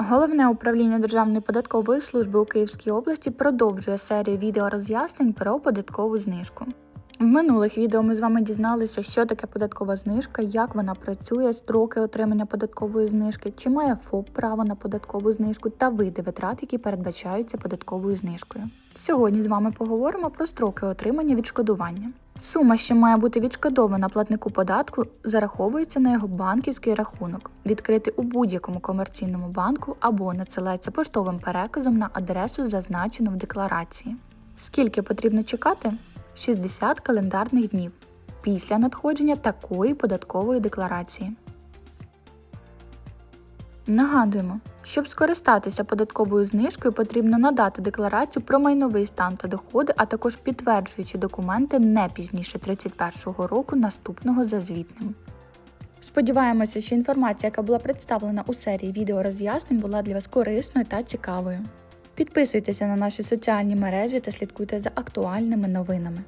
Головне управління Державної податкової служби у Київській області продовжує серію відеороз'яснень про податкову знижку. В минулих відео ми з вами дізналися, що таке податкова знижка, як вона працює, строки отримання податкової знижки, чи має ФОП право на податкову знижку та види витрат, які передбачаються податковою знижкою. Сьогодні з вами поговоримо про строки отримання відшкодування. Сума, що має бути відшкодована платнику податку, зараховується на його банківський рахунок, відкритий у будь-якому комерційному банку або надсилається поштовим переказом на адресу, зазначену в декларації. Скільки потрібно чекати? 60 календарних днів після надходження такої податкової декларації. Нагадуємо, щоб скористатися податковою знижкою, потрібно надати декларацію про майновий стан та доходи, а також підтверджуючі документи не пізніше 31 року наступного за звітним. Сподіваємося, що інформація, яка була представлена у серії відеороз'яснень, була для вас корисною та цікавою. Підписуйтеся на наші соціальні мережі та слідкуйте за актуальними новинами.